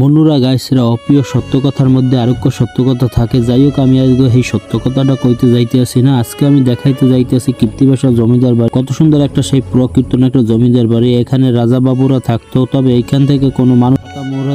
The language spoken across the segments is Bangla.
মনুরা গাইসরা অপ্রিয় সত্য কথার মধ্যে আরোগ্য সত্য কথা থাকে। যাই হোক, আমি আজকে এই সত্য কথাটা কইতে যাইতে আসি না। আজকে আমি দেখাইতে যাইতে আসি কীর্তিবাসা জমিদার বাড়ি। কত সুন্দর একটা সেই প্রকীর্তন একটা জমিদার বাড়ি। এখানে রাজা বাবুরা থাকতো, তবে এখান থেকে কোনো মানুষ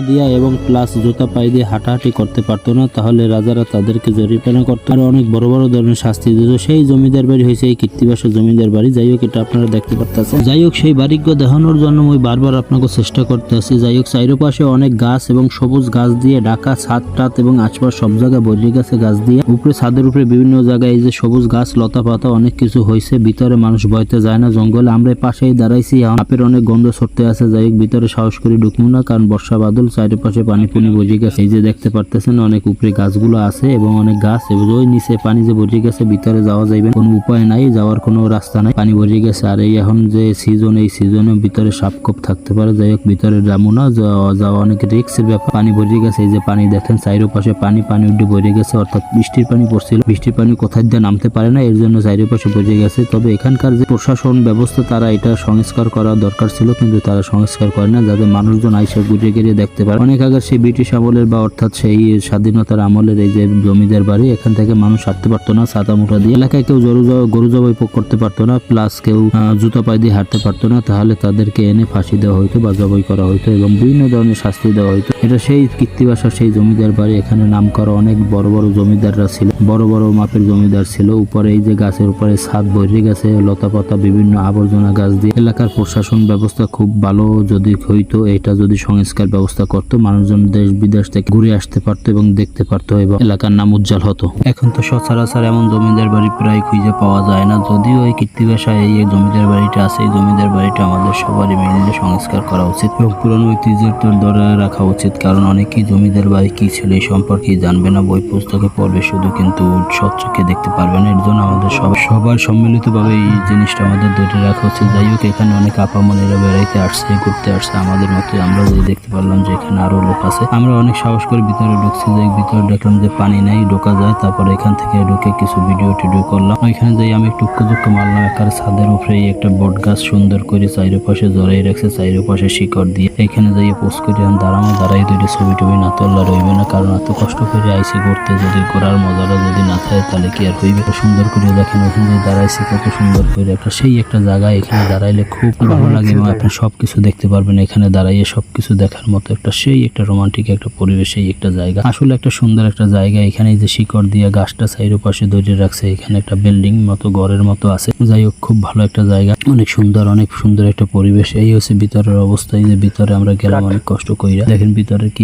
দিয়া এবং প্লাস জুতা পাই দিয়ে হাঁটাহাঁটি করতে পারতো না, তাহলে রাজারা তাদেরকে জরিমানা করতো। আর অনেক বড় বড় ধরনের শাস্তি দিত। সেই জমিদার বাড়ি হয়েছে এই কীর্তিবাসা জমিদার বাড়ি। যাই হোক, এটা আপনারা দেখতে পারতেছেন। যাই হোক, সেই বাড়িজ্ঞ দেখানোর জন্য আমি বারবার আপনাকে চেষ্টা করতে আছি যাই হোক চাইরোপাশে অনেক গাছ এবং সবুজ গাছ দিয়ে ঢাকা, ছাদ, টাত এবং আশপাশ সব জায়গায় বজরি গেছে গাছ দিয়ে উপরে ছাদের উপরে বিভিন্ন জায়গায় এই যে সবুজ গাছ লতা পাতা অনেক কিছু হয়েছে। ভিতরে মানুষ বইতে যায় না জঙ্গলে। আমরা পাশেই দাঁড়াইছি। আপের অনেক গন্ধ ছড়তে আছে। যাই হোক, ভিতরে সাহস করে ঢুকবো না, কারণ বর্ষা বাদল চারিপাশে পানি পুনি বজে গেছে। এই যে দেখতে পারতেছেন, অনেক উপরে গাছগুলো আছে এবং অনেক গাছ। এবং ওই নিচে পানি যে বজে গেছে, ভিতরে যাওয়া যাইবে কোনো উপায় নাই, যাওয়ার কোনো রাস্তা নাই। পানি বজে গেছে। আর এই এখন যে সিজন এই সিজনের ভিতরে সাপ কপ থাকতে পারে। যাই হোক, ভিতরে যাব না। যাওয়া অনেক রিক্সের ব্যাপার। পানি ভরে গেছে। এই যে পানি দেখেন চাইরো পাশে পানি পানি উঠে ভরে গেছে। অর্থাৎ বৃষ্টির পানি পড়ছিল। বৃষ্টির পানি কোথায় দিয়ে নামতে পারে না, এর জন্য চাইরো পাশে ভরে গেছে। তবে এখানকার যে প্রশাসন ব্যবস্থা, তারা এটা সংস্কার করা দরকার ছিল। কিন্তু তারা সংস্কার করে না। যাতে মানুষজন আইসা গুজে গিয়ে দেখতে পারে। অনেক আগে সেই ব্রিটিশ আমলের বা অর্থাৎ সেই স্বাধীনতার আমলের এই যে জমিদার বাড়ি, এখান থেকে মানুষ হাঁটতে পারতো না, ছাতা মুঠা দিয়ে। এলাকায় কেউ গরু গরু জবাই করতে পারতো না প্লাস কেউ জুতা পায়ে দিয়ে হাঁটতে পারতো না, তাহলে তাদেরকে এনে ফাঁসি দেওয়া হইতো বা জবাই করা হইতো এবং বিভিন্ন ধরনের শাস্তি দেওয়া হইতো। এটা সেই কীর্তিবাসার সেই জমিদার বাড়ি, এখানে নাম করা অনেক বড় বড় জমিদাররা ছিল। বড় বড় মাপের জমিদার ছিল। উপরে এই যে গাছের উপরে ছাদ ভরে গেছে লতা পাতা বিভিন্ন আবর্জনা গাছ দিয়ে। এলাকার প্রশাসন ব্যবস্থা খুব ভালো যদি হইতো, এটা যদি সংস্কার ব্যবস্থা করতো, মানুষজন দেশ বিদেশ থেকে ঘুরে আসতে পারতো এবং দেখতে পারতো এবং এলাকার নাম উজ্জ্বল হতো। এখন তো সচরাচর এমন জমিদার বাড়ি প্রায় খুঁজে পাওয়া যায় না, যদিও এই কীর্তিবাসায় এই জমিদার বাড়িটা আছে, এই জমিদার বাড়িটা আমাদের সবারই মিলে সংস্কার করা উচিত এবং পুরনো ঐতিহ্যের তো ধরে রাখা উচিত, কারণ অনেকেই জমিদার বাড়ি কি ছিল এই সম্পর্কে জানবে না, বই পুস্তকে পড়বে শুধু কিন্তু স্বচ্ছকে দেখতে পারবে না, এর জন্য আমাদের সব সবার সম্মিলিতভাবে এই জিনিসটা আমাদের ধরে রাখা উচিত। যাই হোক, এখানে অনেক আপামনেরা বেড়াইতে আসছে, ঘুরতে আসছে, আমাদের মতো আমরা যদি দেখতে পারলাম যে এখানে আরও লোক আছে। আমরা অনেক সাহস করে ভিতরে ঢুকছি, যে ভিতরে দেখলাম যে পানি নাই, ঢোকা যায়, তারপরে এখান থেকে ঢুকে কিছু ভিডিও টিডিও করলাম। ওইখানে যাই আমি একটু কুদুক্ক মারলাম একার ছাদের উপরে একটা বট গাছ সুন্দর করে চাইরো পাশে জড়াই রাখছে চাইরো পাশে শিকড় দিয়ে। এখানে যাই পোস্ট করে দাঁড়ানো দাঁড়াই দুইটা ছবি টবি না তোলা রইবে না, কারণ এত কষ্ট করে আইসি ঘুরতে, যদি ঘোরার মজাটা যদি না থাকে, তাহলে কি আর হইবে? সুন্দর করে দেখেন, ওখানে দাঁড়াইছি, কত সুন্দর করে একটা, সেই একটা জায়গায় এখানে দাঁড়াইলে খুব ভালো লাগে, এবং আপনি সবকিছু দেখতে পারবেন, এখানে দাঁড়াইয়ে সবকিছু দেখার মতো একটা সেই একটা রোমান্টিক একটা পরিবেশেই একটা জায়গা। আসলে একটা সুন্দর একটা জায়গা এখানে যে শিকড় দিয়ে গাছটা সাইড পাশে ধরে রাখছে, এখানে একটা বিল্ডিং মতো, ঘরের মতো আছে। যাই হোক, খুব ভালো একটা জায়গা। অনেক সুন্দর অনেক সুন্দর একটা পরিবেশ। এই হচ্ছে ভিতরের অবস্থা, এই যে ভিতরে আমরা গেলাম, অনেক কষ্ট কইরা। দেখেন ভিতরে কি